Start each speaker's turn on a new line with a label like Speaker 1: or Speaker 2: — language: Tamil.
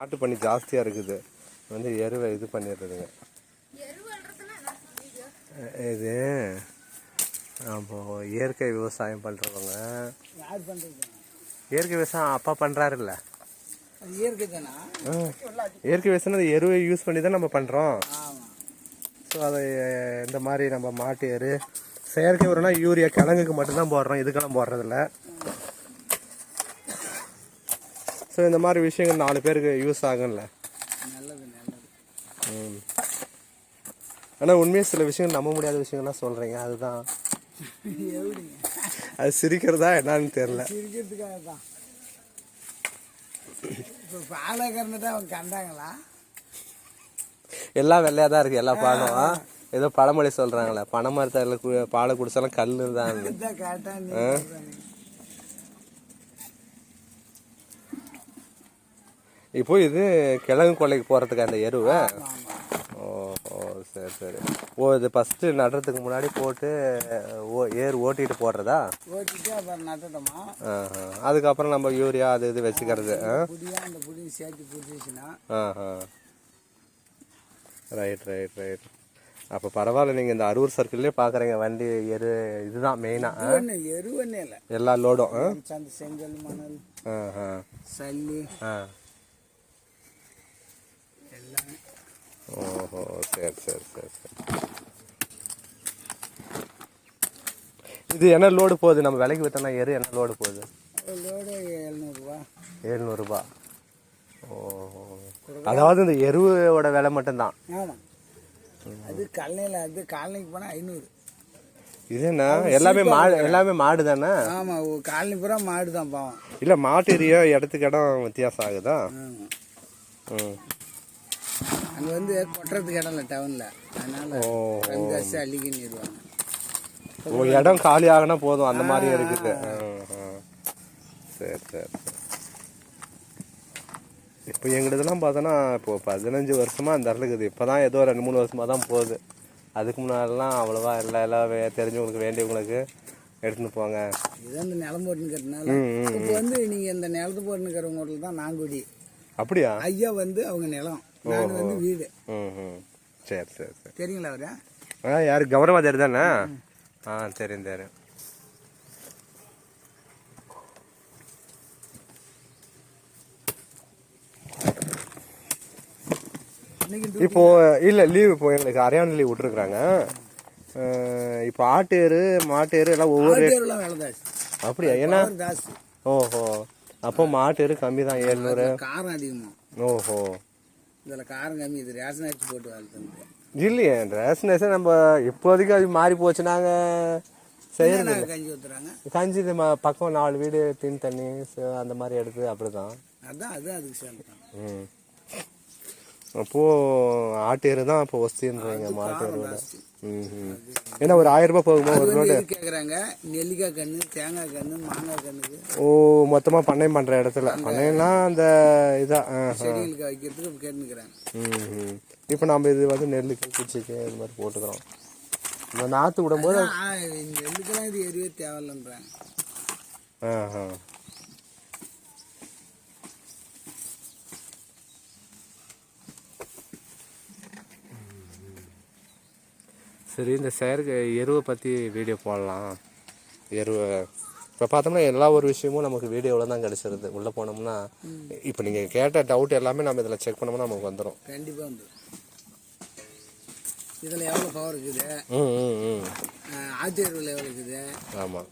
Speaker 1: காட்டு பண்ணி ஜாஸ்தியாக இருக்குது. வந்து எருவை இது பண்ணிடுறதுங்க. இது அப்போ இயற்கை விவசாயம் பண்ணுறவங்க இயற்கை விவசாயம் அப்பா பண்ணுறாருல்ல
Speaker 2: இயற்கை
Speaker 1: விவசாயம் அந்த எருவை யூஸ் பண்ணி தான் நம்ம பண்ணுறோம் ஸோ அதை இந்த மாதிரி நம்ம மாட்டு எரு செயற்கை உரம்னா யூரியா கிழங்குக்கு மட்டும்தான் போடுறோம். இதுக்கெல்லாம் போடுறதில்ல. ஸோ இந்த மாதிரி விஷயங்கள் நாலு பேருக்கு யூஸ் ஆகும்ல.
Speaker 2: நல்லது நல்லது
Speaker 1: ஆனால் உண்மையாக சில விஷயங்கள் நம்ப முடியாத விஷயங்கள்லாம் சொல்கிறீங்க அதுதான். அது சிரிக்கிறதா என்னன்னு தெரில
Speaker 2: சிரிக்கிறதுக்காக தான் இப்போ பாலை கறந்துட்டு அவங்க கண்டாங்களா?
Speaker 1: எல்லாம் வெள்ளையாக தான் இருக்குது எல்லா பாலும். ஏதோ பழமொழி சொல்கிறாங்களே பனை மரத்தில் பாலை குடிச்சாலும் கல் தான்
Speaker 2: இதான் கேட்டா நீ
Speaker 1: இப்போ இது கிழங்கு கொள்ளைக்கு போகிறதுக்கு அந்த எருவை. ஓ ஓ சரி சரி. ஓ இது ஃபஸ்ட்டு நடுறதுக்கு முன்னாடி போட்டு ஓ ஏர் ஓட்டிட்டு போடுறதா?
Speaker 2: ஓட்டிட்டு அப்புறம் நட்டுட்டோமா.
Speaker 1: அதுக்கப்புறம் நம்ம யூரியா அது இது வச்சுக்கிறது ஆ?
Speaker 2: அந்த புடியும் சேர்த்து
Speaker 1: ஆஹா ரைட் ரைட் ரைட் அப்போ பரவாயில்ல நீங்கள் இந்த அரூர் சர்க்கிள்லேயே பார்க்குறீங்க வண்டி எரு இதுதான் மெயினாக
Speaker 2: ஒன்று எருவன்னே இல்லை.
Speaker 1: எல்லா லோடும் ஆ?
Speaker 2: செங்கல் மணல். சல்லி.
Speaker 1: ஆ
Speaker 2: எல்லாமே
Speaker 1: ஓஹோ சரி சரி சரி சரி. இது என்ன லோடு போகுது? நம்ம விலைக்கு விற்றோம்னா எரு என்ன லோடு போகுது?
Speaker 2: லோடு எழுநூறுபா
Speaker 1: எழுநூறுபா ஓஹோ. அதாவது இந்த எருவோட விலை மட்டும்தான்.
Speaker 2: அது கல்லையில் அது காலனிக்கு போனால் ஐநூறு.
Speaker 1: இது என்ன? எல்லாமே மாடு எல்லாமே மாடு தானே?
Speaker 2: ஆமாம் காலனி பூரா மாடு தான் பாவம்.
Speaker 1: இல்லை மாட்டு இடத்துக்கு இடம் வித்தியாசம் ஆகுதா? ம்.
Speaker 2: அங்கே வந்து கொட்டுறதுக்கு இடம் இல்லை டவுனில் அதனால
Speaker 1: ஓ.
Speaker 2: கண்காசி அள்ளிக்கின்னுடுவாங்க
Speaker 1: ஓ இடம் காலி ஆகினா போதும் அந்த மாதிரி இருக்குது. சரி சரி இப்போ எங்களுதெல்லாம் பார்த்தோன்னா இப்போ பதினஞ்சு வருஷமா அந்த இருக்குது. இப்போ தான் ஏதோ ரெண்டு மூணு வருஷமா தான் போகுது. அதுக்கு முன்னாடிலாம் அவ்வளோவா இல்லை எல்லாம் தெரிஞ்சவங்களுக்கு வேண்டியவங்களுக்கு எடுத்துன்னு போங்க.
Speaker 2: இதுதான் இந்த நிலம்
Speaker 1: ம்,
Speaker 2: இப்போ வந்து நீங்கள் இந்த நிலத்து போட்டுக்கிறவங்க வீட்டில் தான் நாங்குடி.
Speaker 1: அப்படியா?
Speaker 2: ஐயா வந்து அவங்க நிலம். நான் வந்து வீடு.
Speaker 1: சரி சரி சரி.
Speaker 2: தெரியுங்களா அவரு?
Speaker 1: ஆ யார்? கௌரவாதியார் தானே? ஆ தெரியும் தெரியும். இப்போ இல்ல லீவ் இப்போ எங்களுக்கு அரையாண்டு லீவ் விட்டுருக்குறாங்க. இப்போ ஆட்டேரு மாட்டேரு எல்லாம் ஒவ்வொரு அப்படியா? ஏன்னா ஓஹோ. அப்போ மாட்டேரு கம்மி தான் ஏழ்நூறு.
Speaker 2: காரம் அதிகமாக
Speaker 1: ஓஹோ.
Speaker 2: இதில் காரம் கம்மி இது ரேஷன் அரிசி போட்டு வளர்த்துறது
Speaker 1: இல்லையே ரேஷனேஷன் நம்ம இப்போதைக்கு அது மாறி போச்சுனாங்க செய்யறது
Speaker 2: கஞ்சி ஊற்றுறாங்க
Speaker 1: கஞ்சி இது ம- பக்கம் நாலு வீடு தின் தண்ணி ச- அந்த மாதிரி எடுத்து அப்படிதான்.
Speaker 2: அதான் அது அதுக்கு சேர்ந்துட்டாங்க
Speaker 1: ம். அப்போ ஆட்டேரு தான் இப்போ ஒஸ்தின்றீங்க மாட்டேரோட
Speaker 2: ஜாஸ்தி
Speaker 1: ம் ம் ஏன்னா ஒரு ஆயிரம் ரூபாய் போகுமா ஒரு ரோடு.
Speaker 2: கேட்குறாங்க நெல்லிக்காய் கன்று தேங்காய் கன்று மாங்காய் கண்ணுக்கு.
Speaker 1: ஓ மொத்தமா பண்ணை பண்ற இடத்துல. பண்ணைன்னா அந்த இதா ஆ, ஆ.
Speaker 2: செடிகளுக்கு வைக்கிறதுக்கு கேட்டுக்கிறாங்க
Speaker 1: ம் ம் இப்போ நம்ம இது வந்து நெல்லுக்கு குச்சிக்கு இது மாதிரி போட்டுக்கிறோம். இந்த நாற்று விடும்போது
Speaker 2: நெல்லுக்கெல்லாம் இது எரியவே தேவையில்லைன்றாங்க.
Speaker 1: ஆ ஆ. சரி இந்த செயற்கை எருவை பற்றி வீடியோ போடலாம். எருவை இப்போ பார்த்தோம்னா எல்லா ஒரு விஷயமும் நமக்கு வீடியோவில் தான் கிடச்சிருது. உள்ளே போனோம்னா இப்போ நீங்கள் கேட்ட டவுட் எல்லாமே நம்ம இதில் செக் பண்ணோம்னா நமக்கு வந்துடும்
Speaker 2: கண்டிப்பாக வந்து. இதில் எவ்வளோ பவர் இருக்குது?
Speaker 1: ம் ம் ம்.
Speaker 2: ஆட்டு எருவில் எவ்வளோ இருக்குது?
Speaker 1: ஆமாம்